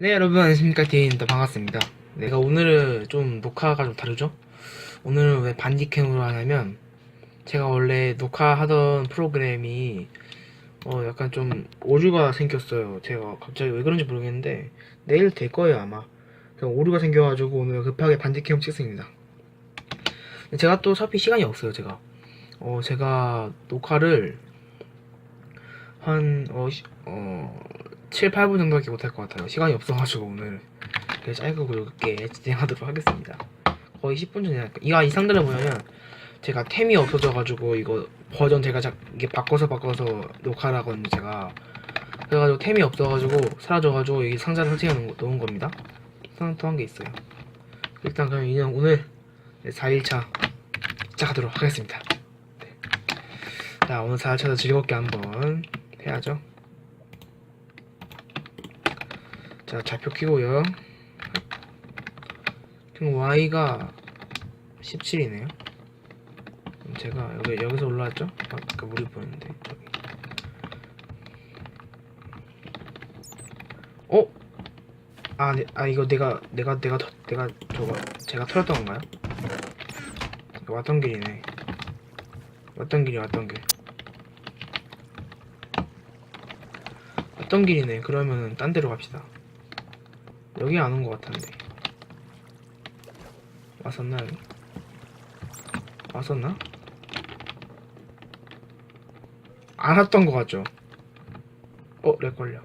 네 여러분 안녕하십니까. 디에입니다. 반갑습니다. 내가 오늘은 좀 녹화가 좀 다르죠? 오늘은 왜 반디캠으로 하냐면 제가 원래 녹화하던 프로그램이 어 약간 좀 오류가 생겼어요. 제가 갑자기 왜 그런지 모르겠는데 내일 될 거예요 아마. 오류가 생겨가지고 오늘 급하게 반디캠 찍습니다. 제가 또 어차피 시간이 없어요 제가. 어 제가 녹화를 한 어, 시- 어 7, 8분 정도밖에 못할 것 같아요. 시간이 없어가지고 오늘 되게 짧고 굵게 진행하도록 하겠습니다. 거의 10분 전에. 이거 이 상자를 보면은 제가 템이 없어져가지고 이거 버전 제가 자, 이게 바꿔서 바꿔서 녹화를 하거든요. 제가 그래가지고 템이 없어가지고 사라져가지고 여기 상자를 설치해 놓은, 거- 놓은 겁니다. 상토한 게 있어요. 일단 그럼 그냥 오늘 4일차 시작하도록 하겠습니다. 네. 자 오늘 4일차도 즐겁게 한번 해야죠. 자 좌표 키고요. 지금 Y가 17이네요. 그럼 제가 여기, 여기서 올라왔죠? 아까 물이 보였는데 저기. 어? 아, 네, 아 이거 내가 내가 내가 터, 내가 저거 제가 털었던 건가요? 왔던 길이네. 왔던 길이 왔던 길. 왔던 길이네. 그러면은 딴 데로 갑시다 여기 안 온 것 같은데 왔었나 여기? 왔었나? 안 왔던 것 같죠? 어? 렉 걸려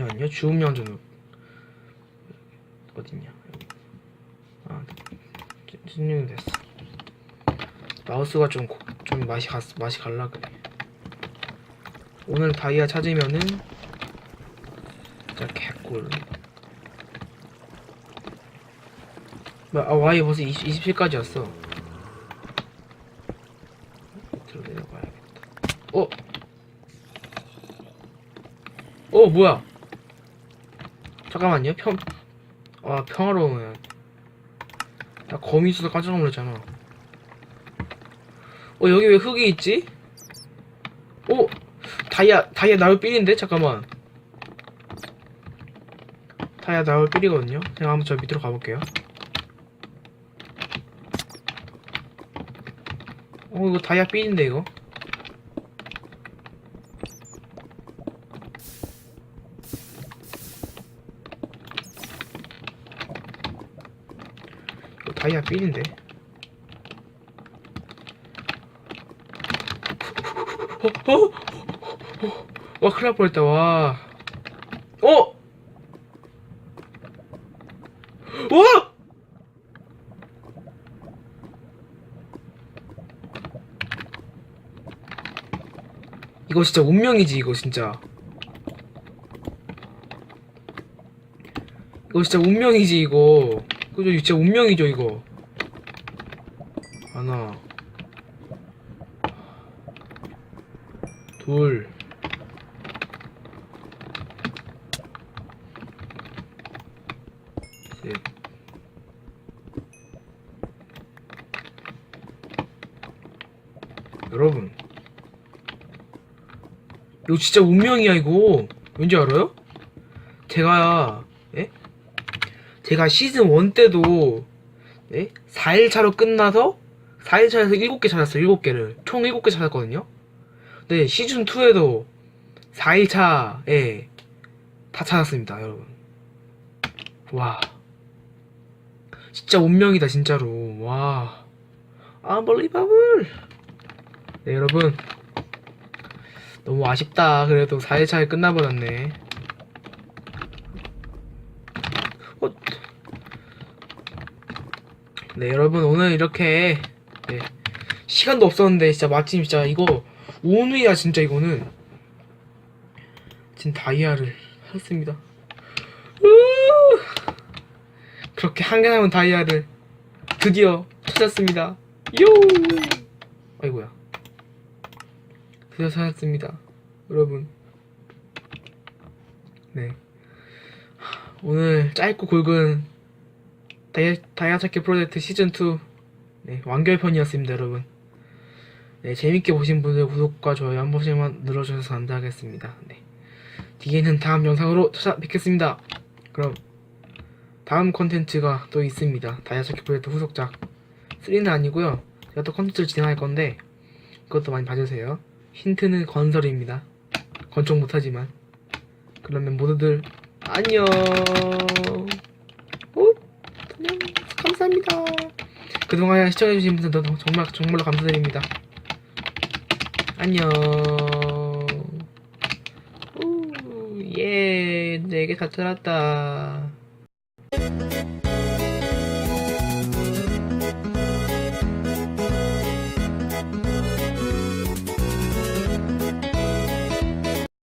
아니요 주음연주는 어딨냐 여기 아 진행이 됐어 마우스가 좀, 고- 좀 맛이 갔, 맛이 갈라 그래 오늘 다이아 찾으면은 진짜 개꿀. 뭐야, 아 와이 벌써 20, 27까지였어. 밑으로 내려가야겠다. 어? 어 뭐야? 잠깐만요. 평.. 아 평화로우네. 나 거미 있어서 깜짝 놀랐잖아. 어 여기 왜 흙이 있지? 어? 다이아 다이아 나올 삘인데 잠깐만 다이아 나올 삘이거든요 제가 한번 저 밑으로 가볼게요 어 이거 다이아 삘인데 이거 이거 다이아 삘인데 어? 어? 와 큰일 날 뻔했다 와. 어? 와! 이거 진짜 운명이지 이거 진짜. 이거 진짜 운명이지 이거. 그죠? 진짜 운명이죠 이거. 하나. 둘 셋. 여러분 이거 진짜 운명이야 이거 왠지 알아요? 제가 예? 제가 시즌 1 때도 예? 4일차로 끝나서 4일차에서 7개 찾았어요 7개를 총 7개 찾았거든요 네 시즌 2에도 4일차에 다 찾았습니다 여러분 와 진짜 운명이다 진짜로. 와. Unbelievable. 네 여러분. 너무 아쉽다. 그래도 4일차에 끝나버렸네. 어. 네 여러분. 오늘 이렇게 네, 시간도 없었는데 진짜 마침 진짜 이거 오늘이야 진짜 이거는. 진 다이아를 샀습니다. 으! 그렇게 한개 남은 다이아를 드디어 찾았습니다. 요! 아이고야. 드디어 찾았습니다. 여러분. 네. 오늘 짧고 굵은 다이아, 다이아 찾기 프로젝트 시즌2 네, 완결편이었습니다 여러분. 네, 재밌게 보신 분들 구독과 좋아요 한 번씩만 눌러주셔서 감사하겠습니다. 네. 뒤에는 다음 영상으로 찾아뵙겠습니다. 그럼 다음 컨텐츠가 또 있습니다. 다이아차키 프로젝트 후속작 3는 아니고요. 제가 또 컨텐츠를 진행할 건데 그것도 많이 봐주세요. 힌트는 건설입니다. 건축 못하지만 그러면 모두들 안녕. 오, 안녕. 감사합니다. 그동안 시청해주신 분들도 정말 정말로 감사드립니다. 안녕. 오, 예, 네개 다 찾았다. Thank you.